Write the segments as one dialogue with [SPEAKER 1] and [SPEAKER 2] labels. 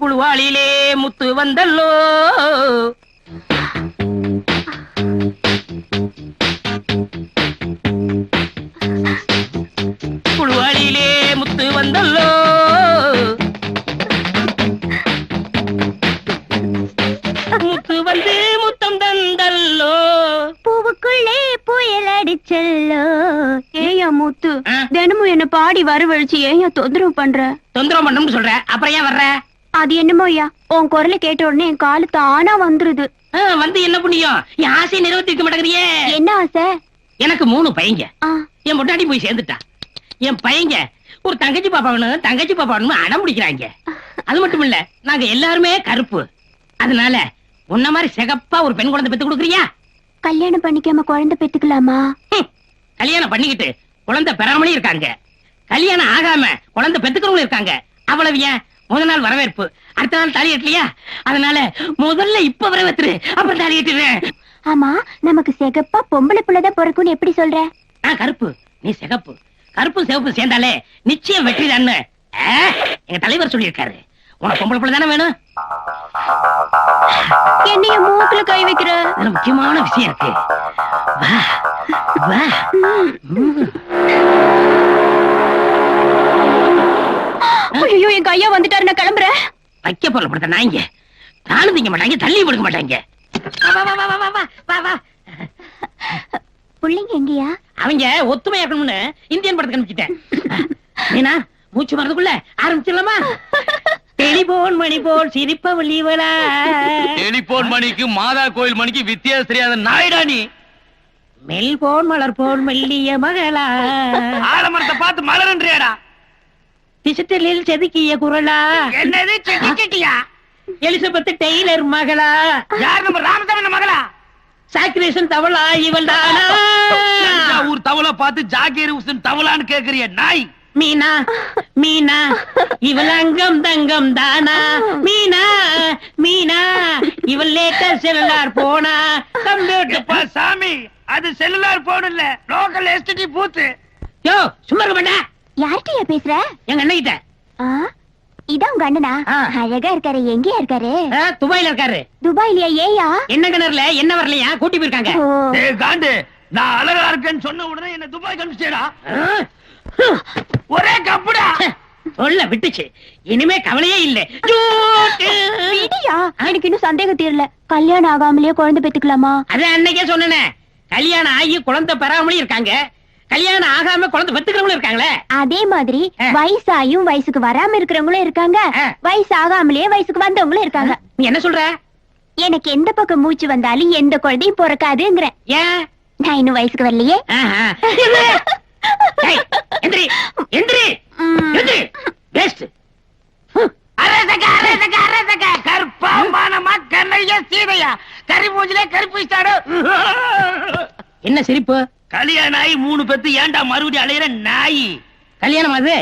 [SPEAKER 1] புழுவாளிலே முத்து வந்தல்லோ புழுவாளிலே முத்து வந்தல்லோ முத்து வந்து முத்தம் தந்தல்லோ
[SPEAKER 2] பூவுக்குள்ளே புயல் அடிச்சல்லோ ஏயா முத்து? தினமும் என்ன பாடி வரவழைச்சு ஏயா தொந்தரவு பண்ற
[SPEAKER 1] தொந்தரவு பண்ணணும்னு சொல்ற. அப்புறம் ஏன் வர்ற
[SPEAKER 2] அது என்னமோ ஐயா? உன் குரலை கேட்ட உடனே என் காலு தானா வந்துருது.
[SPEAKER 1] வந்து என்ன புண்ணியம்? என் ஆசையை நிறைவேற்றிருக்க மாட்டேங்கிறியே.
[SPEAKER 2] என்ன ஆசை?
[SPEAKER 1] எனக்கு மூணு பையங்க. என் முன்னாடி போய் சேர்ந்துட்டா. என் பையங்க ஒரு தங்கச்சி பாப்பா வேணும் தங்கச்சி பாப்பா வேணும் அடம் பிடிக்கிறாங்க. அது மட்டும் இல்ல நாங்க எல்லாருமே கருப்பு. அதனால உன்ன மாதிரி சிகப்பா ஒரு பெண் குழந்தை பெத்து கொடுக்குறியா?
[SPEAKER 2] கல்யாணம் பண்ணிக்காம குழந்தை பெத்துக்கலாமா
[SPEAKER 1] கல்யாணம் பண்ணிக்கிட்டு குழந்தை பெறாமலே இருக்காங்க. கல்யாணம் ஆகாம குழந்தை பெத்துக்கிறவங்களும் இருக்காங்க. அவ்வளவு ஏன்? முத நாள் வரவேற்பு. அடுத்த நாள் தாலி கட்டலையா? அதனால முதல்ல இப்ப வரவேற்று. அப்புறம் தாலி கட்டுறேன்
[SPEAKER 2] ஆமா நமக்கு சிகப்பா பொம்பளை புள்ளதான் பிறக்கும்னு எப்படி சொல்ற?
[SPEAKER 1] நான் கருப்பு நீ சிகப்பு. கருப்பு சிவப்பு சேர்ந்தாலே நிச்சயம் வெற்றிதான்னு ஆ, எங்க தலைவர் சொல்லியிருக்காரு. உனக்கு பொம்பளை பிள்ளை தானே வேணும்?
[SPEAKER 2] என்னைய மூக்குல கை வைக்கிற?
[SPEAKER 1] அதுல முக்கியமான விஷயம் இருக்கு. வா வா.
[SPEAKER 2] ஐயோ என் கையா வந்துட்டாரு நான் கிளம்புறேன்.
[SPEAKER 1] வைக்க போல படுத்த நாய்ங்க தானும் திங்க மாட்டாங்க தள்ளி கொடுக்க மாட்டாங்க.
[SPEAKER 2] புள்ளைங்க எங்கயா?
[SPEAKER 1] அவங்க ஒத்துமையா இருக்கணும்னு இந்தியன் படத்துக்கு அனுப்பிச்சிட்டேன். ஏன்னா மூச்சு வரதுக்குள்ள ஆரம்பிச்சிடலாமா? டெலிபோன் மணி போல் சிரிப்பவள் இவளா
[SPEAKER 3] டெலிபோன் மணிக்கு மாதா கோயில் மணிக்கு வித்தியாசம் தெரியாத நாயிடா நீ.
[SPEAKER 1] மெல்போன் மலர் போல் மெல்லிய மகளா.
[SPEAKER 3] ஆலமரத்தை பார்த்து மலரன்றியாடா.
[SPEAKER 1] டிஜிட்டலில் செதுக்கிய குரலா?
[SPEAKER 3] என்னது? செட்டியா
[SPEAKER 1] எலிசபெத் டெய்லர் மகளா?
[SPEAKER 3] யார் நம்ம ராமசாமி மகளா?
[SPEAKER 1] சாக்ரேஷன் தவளா இவள் தானா?
[SPEAKER 3] ஊர் தவளை பார்த்து ஜாகீர் உசன் தவளான்னு கேக்குறிய நாய்.
[SPEAKER 1] மீனா மீனா இவள் அங்கம் தங்கம் தானா? மீனா மீனா இவள் லேட்டர் செல்லார் போனா? கம்ப்யூட்டர்
[SPEAKER 3] சாமி அது செல்லுலார் போன் இல்ல லோக்கல் எஸ்டிடி பூத்து.
[SPEAKER 1] யோ சும்மா இருக்க
[SPEAKER 2] யார்கிட்டயா பேசுற?
[SPEAKER 1] எங்க அண்ணகிட்ட.
[SPEAKER 2] ஆ, இதான் உங்க அண்ணனா. அழகா இருக்காரு எங்கயா இருக்காரு?
[SPEAKER 1] துபாயில இருக்காரு.
[SPEAKER 2] துபாய்லயா ஏயா?
[SPEAKER 1] என்ன கிணறுல? என்ன வரலையா? கூட்டி போயிருக்காங்க.
[SPEAKER 3] காண்டு நான் அழகா இருக்கேன்னு சொன்ன உடனே என்ன துபாய் கமிச்சேடா
[SPEAKER 1] ஆ,
[SPEAKER 3] ஒரே கப்புடா.
[SPEAKER 1] சொல்ல விட்டுச்சு. இனிமே கவலையே இல்ல.
[SPEAKER 2] எனக்கு இன்னும் சந்தேகம் தீரல. கல்யாணம் ஆகாமலேயே குழந்தை பெத்துக்கலாமா?
[SPEAKER 1] அது அன்னைக்கே சொன்னேனே. கல்யாணம் ஆகி குழந்தை பெறாமலும் இருக்காங்க. கல்யாணம் ஆகாம குழந்தை பெத்துக்கிறவங்களும் இருக்காங்களே?
[SPEAKER 2] அதே மாதிரி. வயசாயும் வயசுக்கு வராம இருக்கிறவங்களும் இருக்காங்க. வயசு ஆகாமலேயே வயசுக்கு வந்தவங்களும் இருக்காங்க.
[SPEAKER 1] நீ என்ன சொல்ற?
[SPEAKER 2] எனக்கு எந்த பக்கம் மூச்சு வந்தாலும் எந்த குழந்தையும் பிறக்காதுங்கிற
[SPEAKER 1] ஏன்?
[SPEAKER 2] நான் இன்னும் வயசுக்கு வரலையே.
[SPEAKER 1] எந்திரி. எந்திரி. எந்திரி. வேஸ்ட்
[SPEAKER 3] அரசக அரசக அரசக. கற்பா மானமா கண்ணையா சீதையா. கறி மூஞ்சிலே கருப்பு ஸ்டாரு
[SPEAKER 1] என்ன சிரிப்பு?
[SPEAKER 3] கல்யாணம் ஆகி மூணு பேத்து ஏன்டா மறுபடியும் அலையிற நாய்?
[SPEAKER 1] கல்யாணம் அது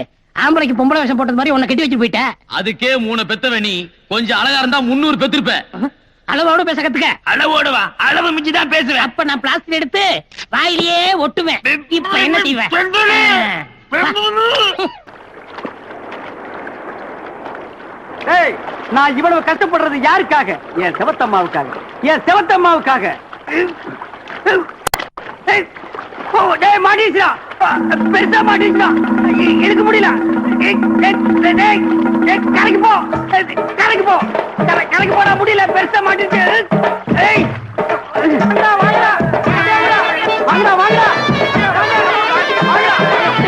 [SPEAKER 1] ஆம்பளைக்கு பொம்பளை வேஷம் போட்டது மாதிரி உன்னை கட்டி வச்சு போயிட்ட.
[SPEAKER 3] அதுக்கே மூணு பெத்தவ நீ. கொஞ்சம் அழகா இருந்தா முன்னூறு பெத்திருப்ப
[SPEAKER 1] அளவோட பேச கத்துக்க.
[SPEAKER 3] அளவோடுவா அளவு மிஞ்சி தான் பேசுவேன்.
[SPEAKER 1] அப்ப நான் பிளாஸ்டிக் எடுத்து வாயிலேயே ஒட்டுவேன். இப்ப என்ன செய்வேன்.
[SPEAKER 4] ஏய் நான் இவ்வளவு கஷ்டப்படுறது யாருக்காக? என் செவத்தம்மாவுக்காக. என் செவத்தம்மாவுக்காக. டேய் மாட்டீங்களா பெருசா மாட்டீங்களா எடுக்க முடியல கரைக்கு போ கரைக்கு போ கரைக்கு போடா முடியல பெருசா மாட்டிச்சு ஏய் வாங்கடா, வாங்கடா. வாங்கடா, வாங்கடா. வாங்கடா.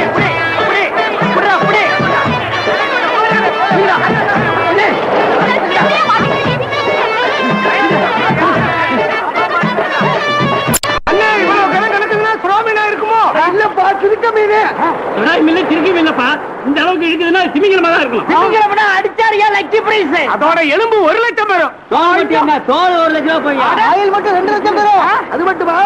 [SPEAKER 1] அதோட எலும்பு ஒரு லட்சம் வரும்
[SPEAKER 4] தோல் ஒரு லட்சம் போய் ஆயில் மட்டும் ரெண்டு லட்சம் தரும் அது மட்டுமா?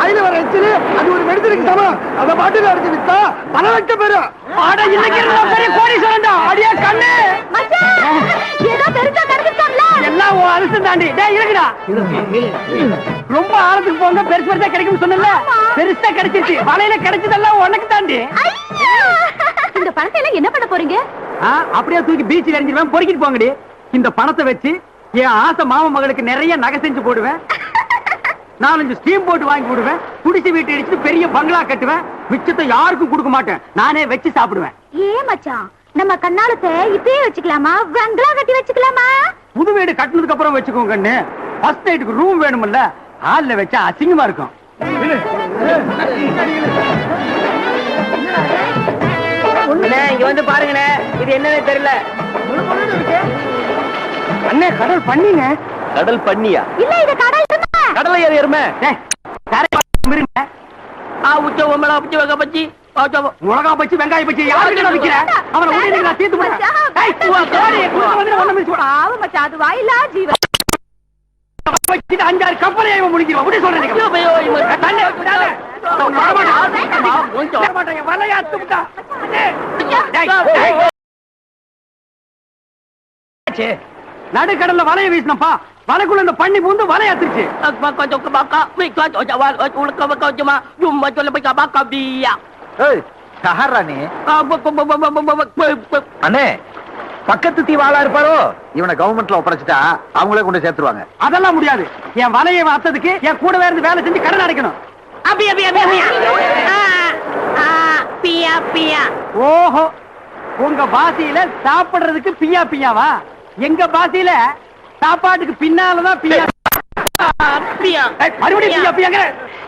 [SPEAKER 4] ஆயில் வர எச்சிலு அது ஒரு மெடிசனுக்கு சமம். அத பாட்டுல அடிச்சு வித்தா பல லட்சம் பெறும். ஆட இன்னைக்கு பெரிய கோடி சொல்லண்டா அடியா கண்ணு.
[SPEAKER 2] ஏதோ பெருசா கிடைச்சிட்டாங்களா
[SPEAKER 4] எல்லாம் உன் அரசு தாண்டி. டேய் இருக்குடா ரொம்ப ஆழத்துக்கு போங்க பெருசு பெருசா கிடைக்கும் சொன்னல பெருசா கிடைச்சிருச்சு. வலையில கிடைச்சதெல்லாம் உனக்கு தாண்டி.
[SPEAKER 2] இந்த பணத்தை எல்லாம் என்ன பண்ண போறீங்க?
[SPEAKER 4] அப்படியே தூக்கி பீச்சில் எறிஞ்சிருவேன். பொறுக்கிட்டு போங்கடி. இந்த பணத்தை வச்சு என் ஆசை மாமா மகளுக்கு நிறைய நகை செஞ்சு போடுவேன். நாலஞ்சு ஸ்டீம் போட்டு வாங்கி போடுவேன் குடிசை வீட்டு அடிச்சு பெரிய பங்களா கட்டுவேன். மிச்சத்தை யாருக்கும் கொடுக்க மாட்டேன். நானே வச்சு சாப்பிடுவேன்.
[SPEAKER 2] ஏ மச்சான் நம்ம கண்ணாலத்தை இப்பயே வச்சுக்கலாமா? பங்களா கட்டி வச்சுக்கலாமா?
[SPEAKER 4] புது வீடு கட்டினதுக்கு அப்புறம் வச்சுக்கோங்க கண்ணு. ஃபர்ஸ்ட் நைட்டுக்கு ரூம் வேணும்ல ஹால்ல வச்சா அசிங்கமா இருக்கும். இங்க வந்து பாருங்கண்ணே. இது என்னன்னு தெரியல. அண்ணே கடல் பண்ணிங்க.
[SPEAKER 5] கடல் பண்ணியா?
[SPEAKER 2] இல்ல இது கடல்
[SPEAKER 5] கடலை ஏறி எருமை
[SPEAKER 4] மிளகா பச்சி வெங்காய பச்சி யாருக்கு விக்கிற? அவனை உடனே நான் தீர்த்து போடுறேன். ஏய், உவா, கோழி, குறுக்க வந்து ஒண்ணு மிதிச்சு போடா.
[SPEAKER 2] பாவம் மச்சான் அது வாயிலா ஜீவன்.
[SPEAKER 4] வச்சுட்டு அஞ்சாறு கப்பலை இவன் முடிக்கிறோம் அப்படி சொல்றேன் தண்ணி விடாத. வலையை அறுத்து விட்டா. டேய், டேய். நடுக்கடல்ல வலைய வீசினப்பா. வலைக்குள்ள இந்த பண்ணி பூந்து வலைய அத்துருச்சு.
[SPEAKER 5] ஏய், சஹாரா நீ. அண்ணே பக்கத்து தீவாளா இருப்பாரோ? இவனை கவர்மெண்ட்ல ஒப்படைச்சிட்டா அவங்களே கொண்டு சேர்த்துருவாங்க.
[SPEAKER 4] அதெல்லாம் முடியாது. என் வலையை இவன் அத்ததுக்கு என் கூடவே இருந்து வேலை செஞ்சு கடன் அடைக்கணும்.
[SPEAKER 1] அபி அபி அபி அபி. ஆ, ஆ, பியா பியா.
[SPEAKER 4] ஓஹோ. உங்க பாஷையில சாப்பிடுறதுக்கு பியா பியாவா? எங்க பாஷையில சாப்பாட்டுக்கு பின்னாலதான்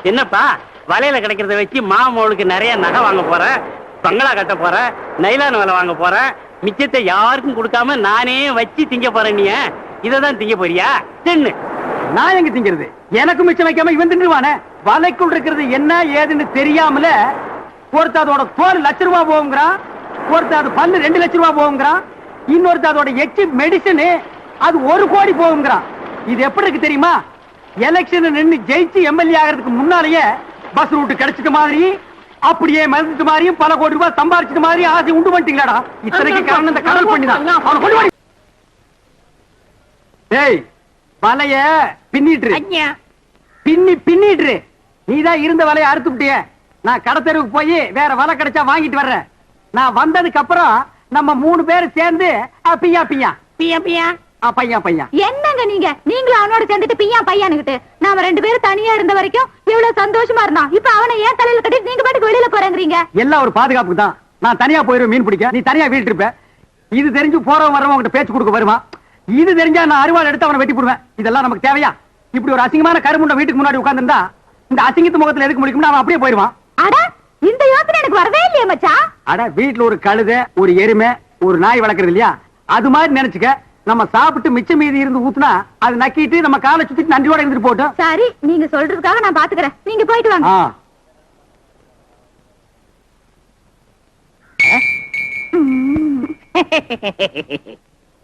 [SPEAKER 6] என்னப்பா வலையில கிடைக்கிறத வச்சு மாமோளுக்கு நிறைய நகை வாங்க போறேன் பங்களா கட்ட போறேன் நைலான் வேலை வாங்க போறேன் மிச்சத்தை யாருக்கும் கொடுக்காம நானே வச்சு திங்க போறேன் நீ இதை தான் திங்க போறியா? தின்னு.
[SPEAKER 4] நான் எங்க திங்கிறது? எனக்கு மிச்சம் வைக்காம இவன் தின்றுவானே வலைக்குள் இருக்கிறது என்ன ஏதுன்னு தெரியாமல ஒருத்த அதோட தோல் லட்ச ரூபா போகுங்கிறான் ஒருத்த அது பல்லு ரெண்டு லட்ச ரூபா போகுங்கிறான் இன்னொருத்த அதோட எச்சி மெடிசன் அது ஒரு கோடி போகுங்கிறான் இது எப்படி இருக்கு தெரியுமா? எலெக்ஷன் நின்னு ஜெயிச்சு எம்எல்ஏ ஆகிறதுக்கு முன்னாலேயே பஸ் ரூட் கிடைச்சிட்ட மாதிரி அப்படியே மறந்துட்டு மாதிரியும் பல கோடி ரூபாய் சம்பாரிச்சிட்ட மாதிரி ஆசை உண்டு பண்ணிட்டீங்களாடா. இத்தனைக்கு காரணம் இந்த கடல் பண்ணிதான். ஏய் வலைய பின்னிட்டு பின்னி பின்னிட்டு நீதான் இருந்த வலைய அறுத்து விட்டிய. நான் கடத்தெருவுக்கு போய் வேற வலை கிடைச்சா வாங்கிட்டு வர்றேன். நான் வந்ததுக்கு அப்புறம் நம்ம மூணு பேரும் சேர்ந்து பிய்யா
[SPEAKER 1] பியா பியா
[SPEAKER 4] ஆ, பையன் பையன்
[SPEAKER 2] என்னங்க நீங்க? நீங்களும் அவனோட சேர்ந்துட்டு பிய்யா பையனுக்கிட்டு நாம ரெண்டு பேரும் தனியா இருந்த வரைக்கும் இவ்வளவு சந்தோஷமா இருந்தான். இப்ப அவனை ஏன் தலையில கட்டிட்டு நீங்க பாட்டுக்கு வெளியில போறேங்கிறீங்க?
[SPEAKER 4] எல்லாம் ஒரு பாதுகாப்புக்கு தான். நான் தனியா போயிருவேன் மீன் பிடிக்க. நீ தனியா வீட்டு இருப்ப. இது தெரிஞ்சு போறவன் வரவன் உங்ககிட்ட பேச்சு கொடுக்க வருமா? இது தெரிஞ்சா நான் அருவாள் எடுத்து அவனை வெட்டி போடுவேன். இதெல்லாம் நமக்கு தேவையா? இப்படி ஒரு அசிங்கமான கருமுண்ட வீட்டுக்கு முன்னாடி உட்கார்ந்திருந்தா இந்த அசிங்கத்து முகத்துல எதுக்கு முடிக்கும்னு அவன் அப்படியே போயிருவான்
[SPEAKER 2] அட இந்த யோசனை எனக்கு வரவே இல்லையே மச்சான்
[SPEAKER 4] அட வீட்ல ஒரு கழுதை ஒரு எருமை ஒரு நாய் வளர்க்கறது இல்லையா? அது மாதிரி நினைச்சுக்க நம்ம சாப்பிட்டு மிச்சம் மீதி இருந்து ஊத்துனா அது நக்கிட்டு நம்ம காலை சுத்திட்டு நன்றியோட இருந்துட்டு போட்டோம்
[SPEAKER 2] சரி நீங்க சொல்றதுக்காக நான் பாத்துக்கிறேன். நீங்க போயிட்டு வாங்க.
[SPEAKER 4] ஆ.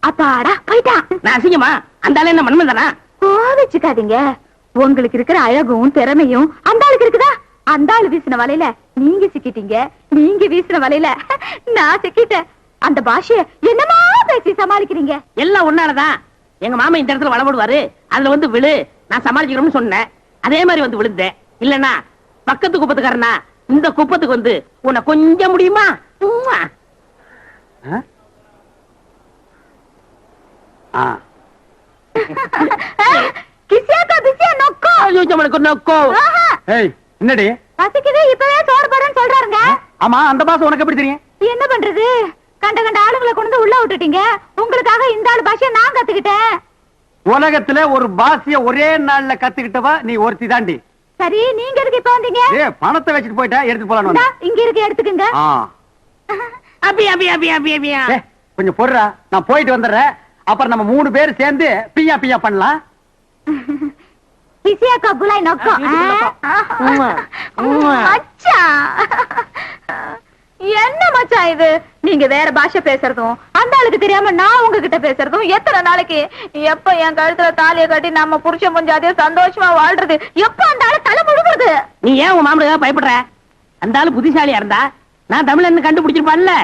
[SPEAKER 2] அப்பாடா போயிட்டான்
[SPEAKER 1] நான் அசிங்கமா? அந்த ஆளு என்ன மண்மந்தனா?
[SPEAKER 2] கோவிச்சுக்காதீங்க உங்களுக்கு இருக்கிற அழகும் திறமையும் அந்த ஆளுக்கு இருக்குதா? அந்த ஆளு வீசின வலையில நீங்க சிக்கிட்டீங்க நீங்க வீசின வலையில நான் சிக்கிட்டேன். அந்த பாஷைய என்னமா பேசி சமாளிக்கிறீங்க?
[SPEAKER 1] எல்லாம் ஒன்னாலதான் எங்க மாமா இந்த இடத்துல வள போடுவாரு. அதுல வந்து விழு. நான் சமாளிக்கிறோம்னு சொன்னேன். அதே மாதிரி வந்து விழுந்தேன். இல்லனா பக்கத்து குப்பத்துக்காரனா இந்த குப்பத்துக்கு வந்து உன்னை கொஞ்சம் முடியுமா.
[SPEAKER 2] கிசியாக்கா பிசியா நொக்கோ.
[SPEAKER 1] நோக்கோ.
[SPEAKER 4] ஏய் என்னடி?
[SPEAKER 2] பசிக்குது இப்பவே சோறு போடுன்னு சொல்றாருங்க.
[SPEAKER 4] ஆமா அந்த பாசம் உனக்கு எப்படி தெரியும்?
[SPEAKER 2] என்ன பண்றது? கண்ட கண்ட ஆளுங்களை கொண்டு வந்து உள்ள விட்டுட்டீங்க. உங்களுக்காக இந்த ஆளு பாஷைய நான் கத்துக்கிட்டேன்.
[SPEAKER 4] உலகத்துல ஒரு பாசிய ஒரே நாள்ல கத்துக்கிட்டவா நீ ஒருத்தி தாண்டி.
[SPEAKER 2] சரி நீங்க எதுக்கு இப்ப வந்தீங்க?
[SPEAKER 4] ஏ பணத்தை வச்சுட்டு போயிட்டா எடுத்து வந்தேன்.
[SPEAKER 2] இங்க இருக்கு எடுத்துக்கங்க.
[SPEAKER 4] ஆ.
[SPEAKER 1] அபி அபி அபி அபி அபியா
[SPEAKER 4] கொஞ்சம் பொறுடா நான் போயிட்டு வந்துடுறேன். அப்புறம் நம்ம மூணு பேர் சேர்ந்து பியா பியா பண்ணலாம்.
[SPEAKER 2] கிசியாக்கா புலாய் நொக்கோ
[SPEAKER 1] உம்மா, உம்மா.
[SPEAKER 2] மச்சான் என்ன மச்சான் இது? நீங்க வேற பாஷை பேசுறதும் அந்த ஆளுக்கு தெரியாம நான் உங்ககிட்ட பேசுறதும் எத்தனை நாளைக்கு எப்ப என் கழுத்துல தாலியை கட்டி நம்ம புருஷன் முஞ்சாதே சந்தோஷமா வாழ்றது எப்ப அந்த ஆளு தலை முழுகுறது?
[SPEAKER 1] நீ ஏன் உன் மாமனுக்காக பயப்படுற? அந்த ஆளு புத்திசாலியா இருந்தா? நான் தமிழன் கண்டுபிடிச்சிருப்பான்ல.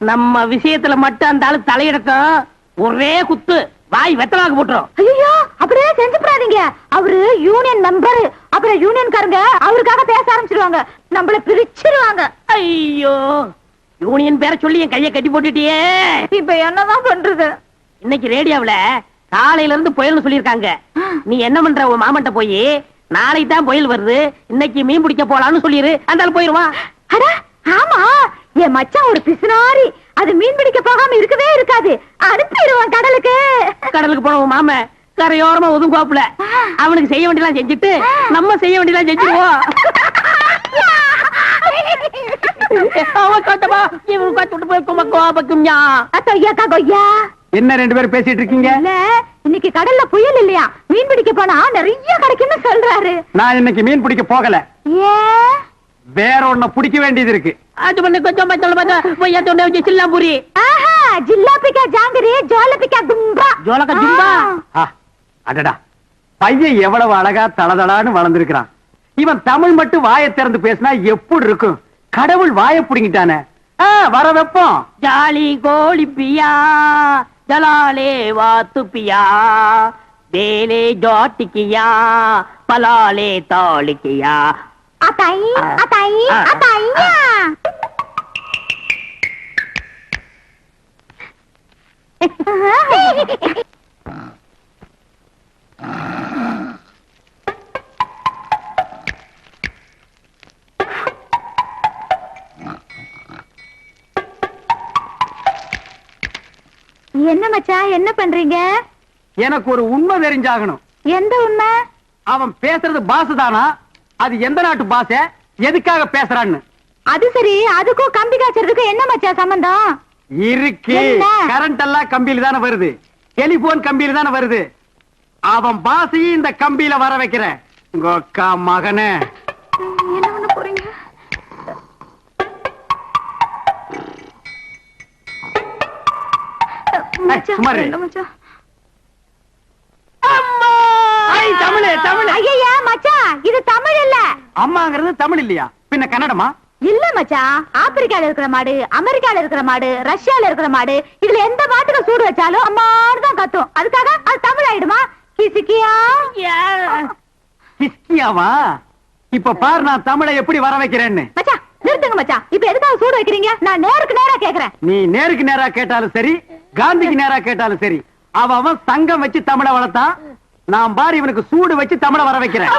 [SPEAKER 1] நம்ம விஷயத்துல மட்டும் அந்த ஆளு தலையிடட்டும் ஒரே குத்து. வாய் வெத்தலாக்கு போட்டுரும்.
[SPEAKER 2] ஐயோ அப்படியே செஞ்சுப்படாதீங்க. அவரு யூனியன் மெம்பர் அப்புறம் யூனியன்காரங்க அவருக்காக பேச ஆரம்பிச்சிருவாங்க. நம்மள பிரிச்சிருவாங்க.
[SPEAKER 1] ஐயோ யூனியன் பேரை சொல்லி என் கையை கட்டி போட்டுட்டியே.
[SPEAKER 2] இப்ப என்னதான் பண்றது?
[SPEAKER 1] இன்னைக்கு ரேடியோவுல காலையில இருந்து புயல்னு சொல்லிருக்காங்க நீ என்ன பண்ற உன் மாமன்ட்ட போய்? நாளைக்கு தான் புயல் வருது. இன்னைக்கு மீன் பிடிக்க போலாம்னு சொல்லிரு. அந்த போயிருவான்
[SPEAKER 2] அட ஆமா. என் மச்சான் ஒரு பிசுனாரி. அது மீன் பிடிக்க போகாம இருக்கவே இருக்காது. அனுப்பிடுவான் கடலுக்கு.
[SPEAKER 1] கடலுக்கு போன உன் மாமன் கரையோரமா ஒதுங்குவாப்புல அவனுக்கு செய்ய வேண்டியலாம் செஞ்சுட்டு நம்ம செய்ய வேண்டியலாம் செஞ்சுருவோம்.
[SPEAKER 4] என்ன ரெண்டு பேரும் பேசிட்டு இருக்கீங்க?
[SPEAKER 2] இல்ல இன்னைக்கு கடல்ல புயல் இல்லையா? மீன் பிடிக்க போனா நிறைய கிடைக்கும்னு சொல்றாரு.
[SPEAKER 4] நான் இன்னைக்கு மீன் பிடிக்க போகல.
[SPEAKER 2] ஏன்?
[SPEAKER 4] வேற ஒண்ண பிடிக்க வேண்டியது இருக்கு.
[SPEAKER 1] அது பண்ணி கொஞ்சம் பொய்யா தொண்டை வச்சு சில்லாம்புரி.
[SPEAKER 2] ஆஹா ஜில்லாபிக்கா ஜாங்கிரி ஜோலபிக்கா கும்பா.
[SPEAKER 1] ஜோலக்கா ஜும்பா?
[SPEAKER 4] ஆ, அடடா. பையன் எவ்வளவு அழகா தளதளான்னு வளர்ந்திருக்கிறான். இவன் தமிழ் மட்டும் வாயை திறந்து பேசினா எப்படி இருக்கும்? கடவுள் வாயை புடுங்கிட்டானே. வர வைப்போம்.
[SPEAKER 1] ஜாலி கோழி பியா ஜலாலே வாத்து பியா வேலே ஜாட்டிக்கியா பலாலே தாளிக்கியா
[SPEAKER 2] அத்தாயி அத்தாயி. அத்தாய்யா என்ன மச்சான் என்ன பண்றீங்க?
[SPEAKER 4] எனக்கு ஒரு உண்மை தெரிஞ்சாகணும்.
[SPEAKER 2] எந்த உண்மை?
[SPEAKER 4] அவன் பேசுறது பாசுதானா? அது எந்த நாட்டு பாச எதுக்காக பேசுறான்னு?
[SPEAKER 2] அது சரி அதுக்கும் கம்பி காய்ச்சறதுக்கும் என்ன மச்சான் சம்பந்தம்?
[SPEAKER 4] இருக்கு? கரண்ட் எல்லாம் கம்பியில தானே வருது. டெலிபோன் கம்பியில தானே வருது. அவன் பாசையும் இந்த கம்பியில வர வைக்கிறேன். உங்க அக்கா மகனே.
[SPEAKER 2] என்ன பண்ண போறீங்க மச்சான்,
[SPEAKER 4] சும்மா இரு.
[SPEAKER 2] இல்ல மச்சான்.
[SPEAKER 4] ஐ, தமிழு தமிழ்.
[SPEAKER 2] ஐயையா, மச்சான், இது தமிழ் இல்ல.
[SPEAKER 4] அம்மாங்கிறது தமிழ் இல்லையா? பின்ன கன்னடமா?
[SPEAKER 2] இல்ல மச்சான் ஆப்பிரிக்கால இருக்கிற மாடு அமெரிக்கால இருக்கிற மாடு ரஷ்யால இருக்கிற மாடு இதுல எந்த மாட்டுக்கு சூடு வச்சாலும் அம்மான்னு தான் கத்தும் அதுக்காக அது தமிழ் ஆயிடுமா? கிசுக்கியா?
[SPEAKER 4] கிஸ்கியாவா இப்ப பாரு நான் தமிழை எப்படி வர வைக்கிறேன்னு.
[SPEAKER 2] மச்சான் நிறுத்துங்க மச்சான் இப்ப எதுக்காக சூடு வைக்கிறீங்க? நான் நேருக்கு நேரா கேக்குறேன்.
[SPEAKER 4] நீ நேருக்கு நேரா கேட்டாலும் சரி காந்திக்கு நேரா கேட்டாலும் சரி அவ அவன் சங்கம் வச்சு தமிழை வளர்த்தான். நான் பாரு இவனுக்கு சூடு வச்சு தமிழை வர வைக்கிறேன்.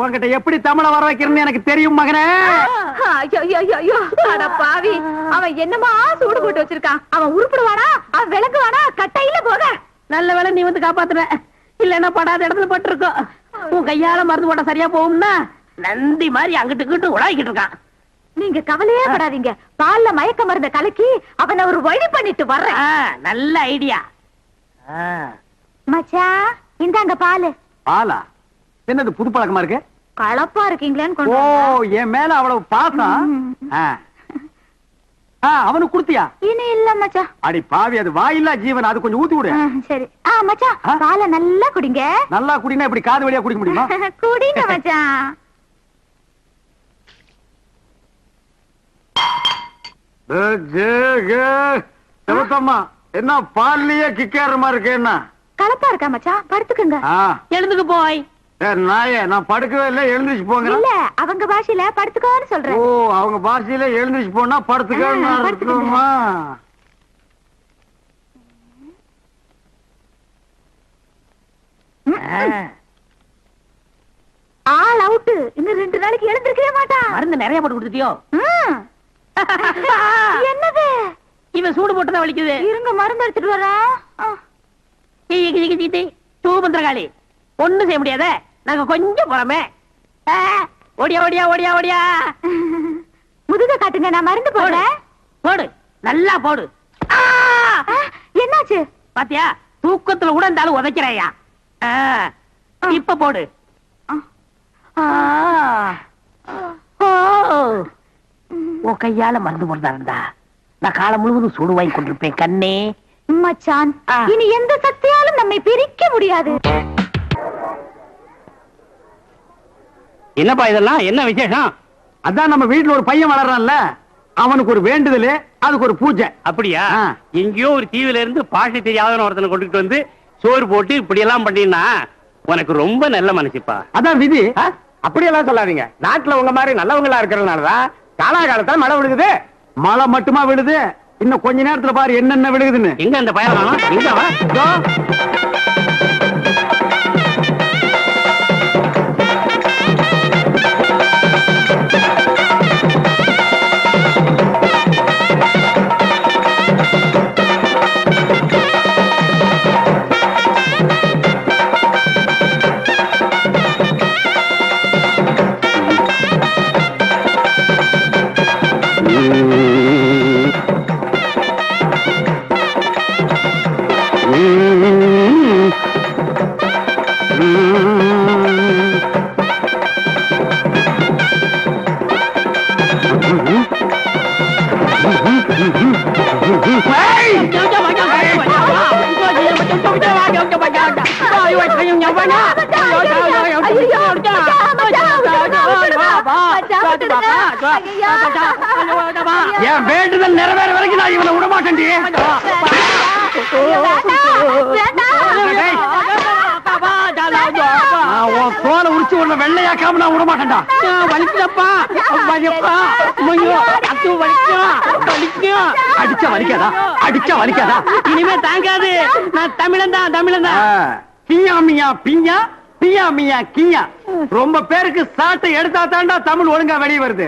[SPEAKER 4] உன்கிட்ட எப்படி தமிழை வர வைக்கிறேன்னு எனக்கு தெரியும் மகனே.
[SPEAKER 2] ஐயோ ஐயோ ஐயோ அட பாவி! அவன் என்னமா சூடு போட்டு வச்சிருக்கான்? அவன் உருப்பிடுவானா? அவன் விளக்குவானா? கட்டையில போக!
[SPEAKER 1] நல்ல வேளை நீ வந்து காப்பாத்துற இல்லன்னா படாத இடத்துல பட்டிருக்கோம். உன் கையால மருந்து போட்டா சரியா போகும்னா நந்தி மாதிரி அங்கிட்டு இங்கிட்டு உலாய்க்கிட்டு இருக்கான்.
[SPEAKER 2] நீங்க கவலையே படாதீங்க. பால்ல மயக்க மருந்த கலக்கி அவனை ஒரு வழி பண்ணிட்டு வர்றேன்.
[SPEAKER 1] நல்ல ஐடியா.
[SPEAKER 2] மச்சான் இந்தாங்க பாலு.
[SPEAKER 4] பாலா? என்னது புது பழக்கமா இருக்கு?
[SPEAKER 2] கலப்பா இருக்கீங்களேன்னு கொண்டு
[SPEAKER 4] ஓ. என் மேல அவ்வளவு பாசம் அவனுக்கு குடுத்தியா?
[SPEAKER 2] இனி இல்ல மச்சான்
[SPEAKER 4] அடி பாவி அது வாயில்லா ஜீவன் அது கொஞ்சம் ஊத்தி விடு.
[SPEAKER 2] சரி. ஆ மச்சான்
[SPEAKER 4] ஆ?
[SPEAKER 2] பாலை நல்லா குடிங்க.
[SPEAKER 4] நல்லா குடினா இப்படி காது வழியா குடிக்க முடியுமா?
[SPEAKER 2] குடிங்க மச்சான்
[SPEAKER 4] செவத்தம்மா என்ன பால்லயே கிக்கேற மாதிரி இருக்கு என்ன?
[SPEAKER 2] கலப்பா இருக்கா மச்சான் படுத்துக்குங்க.
[SPEAKER 1] எழுந்துக்கு போய்.
[SPEAKER 4] நாயே நான் படுக்கவே இல்லை எழுந்திருச்சு போங்க
[SPEAKER 2] இல்ல அவங்க பாஷையில படுத்துக்கோன்னு
[SPEAKER 4] ஓ
[SPEAKER 2] சொல்றேன்
[SPEAKER 4] அவங்க பாஷையில எழுந்திருச்சு போனா
[SPEAKER 2] ஆ,
[SPEAKER 4] படுத்துக்க
[SPEAKER 2] படுத்துக்கங்க.
[SPEAKER 4] இருக்குமா
[SPEAKER 2] ஆள் அவுட்டு. இன்னும் ரெண்டு நாளைக்கு எழுந்திருக்கவே மாட்டான்
[SPEAKER 1] மருந்து நிறைய போட்டு கொடுத்துட்டியோ?
[SPEAKER 2] ம். என்னது?
[SPEAKER 1] இவன் சூடு போட்டுதான் வலிக்குது.
[SPEAKER 2] இருங்க மருந்து எடுத்துட்டு வரேன். ஆ.
[SPEAKER 1] தூபந்திரகாளி ஒண்ணும் செய்ய முடியாத. நாங்க கொஞ்சம் போறோமே. ஓடியா ஓடியா ஓடியா ஓடியா.
[SPEAKER 2] முதுக காட்டுங்க நான் மருந்து
[SPEAKER 1] போடு. போடு. நல்லா போடு.
[SPEAKER 2] என்னாச்சு?
[SPEAKER 1] பாத்தியா? தூக்கத்துல கூட இந்த ஆளு உதைக்கிறாயா இப்ப போடு.
[SPEAKER 2] ஆ.
[SPEAKER 1] ஆ. ஓ. உன் கையால மருந்து போடுறதா இருந்தா? நான் காலம் முழுவதும் சூடு வாங்கி கொண்டிருப்பேன் கண்ணே.
[SPEAKER 2] மச்சான். இனி எந்த சக்தியாலும் நம்மை பிரிக்க முடியாது.
[SPEAKER 6] என்னப்பா இதெல்லாம்? என்ன விசேஷம்?
[SPEAKER 4] அதான் நம்ம வீட்டுல ஒரு பையன் வளர்றான்ல. அவனுக்கு ஒரு வேண்டுதல் அதுக்கு ஒரு பூஜை.
[SPEAKER 6] அப்படியா. எங்கேயோ ஒரு தீவுல இருந்து பாஷை தெரியாதவன ஒருத்தனை கொண்டுட்டு வந்து சோறு போட்டு இப்படி எல்லாம் பண்ணினா உனக்கு ரொம்ப நல்ல மனசுப்பா.
[SPEAKER 4] அதான் விதி?
[SPEAKER 7] அப்படியெல்லாம் சொல்லாதீங்க. நாட்டுல உங்க மாதிரி நல்லவங்களா இருக்கிறதுனாலதான் காலாகாலத்துல மழை விழுகுது.
[SPEAKER 4] மழை மட்டுமா விழுது? இன்னும் கொஞ்ச நேரத்துல பாரு என்னென்ன விழுகுதுன்னு.
[SPEAKER 6] எங்க அந்த? எங்க
[SPEAKER 4] உரிச்சு உன்னை வெள்ளையாக்காம நான் விட மாட்டேன்டா
[SPEAKER 1] வலிக்குதப்பா. வலிப்பா ஐயோ அத்து வலிக்கும் வலிக்கும்
[SPEAKER 4] அடிச்சா வலிக்காதா? அடிச்சா வலிக்காதா?
[SPEAKER 1] இனிமே தாங்காது. நான் தமிழன் தான் தமிழன் தான்
[SPEAKER 4] கியா மியா பியா பியா மியா கியா. ரொம்ப பேருக்கு சாட்டை எடுத்தா தாண்டா தமிழ் ஒழுங்கா வெளிய வருது.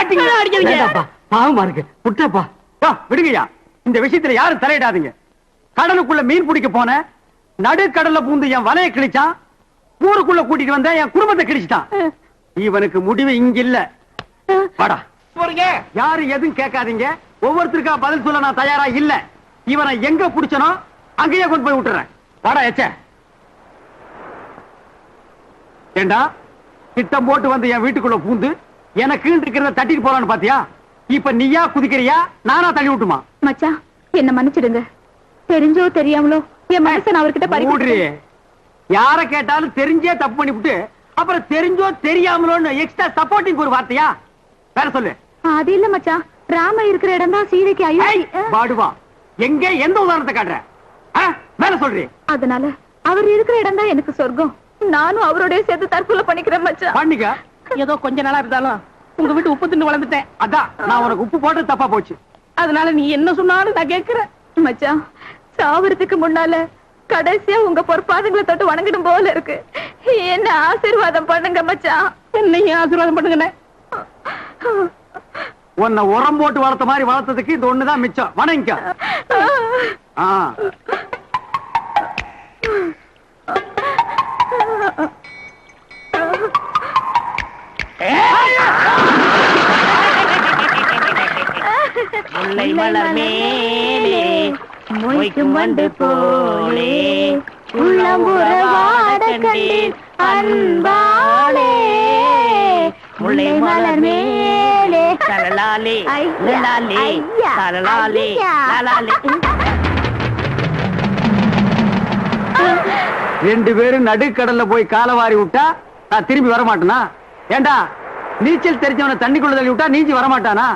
[SPEAKER 4] அடிங்க.
[SPEAKER 1] அடிக்காதீங்க.
[SPEAKER 4] பாவமா இருக்கு. விட்டப்பா வா விடுங்கய்யா. இந்த விஷயத்துல யாரும் தலையிடாதீங்க. கடலுக்குள்ள மீன் பிடிக்க போன நடுக்கடல்ல பூந்து என் வலைய கிழிச்சான். ஊருக்குள்ள கூட்டிட்டு வந்த என் குடும்பத்தை கிழிச்சிட்டான். இவனுக்கு முடிவு இங்க இல்ல வாடா.
[SPEAKER 7] போறீங்க.
[SPEAKER 4] யாரு எதுவும் கேட்காதீங்க. ஒவ்வொருத்தருக்கா பதில் சொல்ல நான் தயாரா இல்ல. இவனை எங்க புடிச்சனோ அங்கேயே கொண்டு போய் விட்டுறேன். வாடா எச்ச. ஏண்டா திட்டம் போட்டு வந்து என் வீட்டுக்குள்ள பூந்து எனக்கு இருக்கிறத தட்டிட்டு போறான்னு பாத்தியா? இப்ப நீயா குதிக்கிறியா? நானா தள்ளி விட்டுமா?
[SPEAKER 2] மச்சான் என்ன மன்னிச்சிடுங்க. தெரிஞ்சோ தெரியாமலோ என் மனசை நான் அவர்கிட்ட பறி
[SPEAKER 4] மூடுறி. யார கேட்டாலும் தெரிஞ்சே தப்பு பண்ணிவிட்டு அப்புறம் தெரிஞ்சோ தெரியாமலோன்னு எக்ஸ்ட்ரா சப்போர்ட்டிங் ஒரு வார்த்தையா? வேற சொல்லு.
[SPEAKER 2] அது இல்ல மச்சான். ராம இருக்கிற இடம் தான் சீதைக்கு அயோத்தி
[SPEAKER 4] பாடுவா எங்க எந்த உதாரணத்தை காட்டுற? மேல சொல்றி.
[SPEAKER 2] அதனால அவர் இருக்கிற இடம் தான் எனக்கு சொர்க்கம். நானும் அவரோட சேர்த்து தற்கொலை பண்ணிக்கிறேன் மச்சான்.
[SPEAKER 4] பண்ணிக்க.
[SPEAKER 1] ஏதோ கொஞ்ச நாளா இருந்தாலும் உங்க வீட்டு உப்பு தின்னு வளர்ந்துட்டேன்.
[SPEAKER 4] அதான் நான் உனக்கு உப்பு போட்டு தப்பா போச்சு.
[SPEAKER 1] அதனால நீ என்ன சொன்னாலும் நான் கேட்கிறேன்.
[SPEAKER 2] மச்சான் சாவறதுக்கு முன்னால கடைசியா உங்க பொற்பாதங்களை தொட்டு வணங்கிடும் போல இருக்கு. என்ன ஆசீர்வாதம் பண்ணுங்க மச்சான்.
[SPEAKER 1] என்னையும் ஆசீர்வாதம் பண்ணுங்கண்ணே.
[SPEAKER 4] உன்னை உரம் போட்டு வளர்த்த மாதிரி வளர்த்ததுக்கு இது ஒண்ணுதான் மிச்சம். வணங்கிக்க. ஆ.
[SPEAKER 1] முல்லை மலர் மேலே மொய்க்கும் வண்டு போலே. உள்ளம்புறவாட கண்டேன் அன்பாலே. முல்லை மலர் மேலே.
[SPEAKER 2] ஐயா,
[SPEAKER 1] தலலாலே
[SPEAKER 2] ஐயா.
[SPEAKER 1] லலாலே.
[SPEAKER 4] ரெண்டு பேரும் நடுக்கடல்ல போய் காலவாரி விட்டா நான் திரும்பி வர மாட்டேனா ஏண்டா நீச்சல் தெரிஞ்சவன தண்ணிக்குள்ள தள்ளி விட்டா நீஞ்சி வர மாட்டானா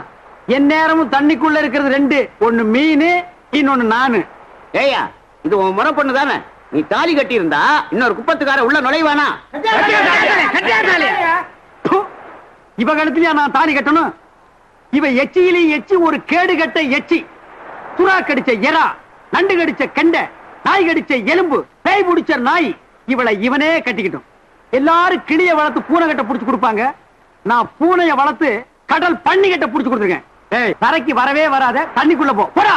[SPEAKER 4] என் நேரமும் தண்ணிக்குள்ள இருக்கிறது ரெண்டு. ஒண்ணு மீன் இன்னொன்னு நானு.
[SPEAKER 6] ஏயா இது உன் முறை பொண்ணு தானே? நீ தாலி கட்டி இருந்தா இன்னொரு குப்பத்துக்கார உள்ள நுழைவானா!
[SPEAKER 4] இவ கழுத்துலயா நான் தாலி கட்டணும்? இவ எச்சியிலையும் எச்சி ஒரு கேடு கட்ட எச்சி. சுறா கடிச்ச எறா நண்டு கடிச்ச கெண்டை நாய் கடிச்ச எலும்பு பேய் பிடிச்ச நாய் இவளை இவனே கட்டிக்கிட்டோம். எல்லாரும் கிளிய வளர்த்து பூனை கட்ட புடிச்சு கொடுப்பாங்க. நான் பூனைய வளர்த்து கடல் பண்ணி கட்ட புடிச்சு கொடுத்துருக்கேன். ஏய். தரைக்கு வரவே வராத தண்ணிக்குள்ள போ. போடா!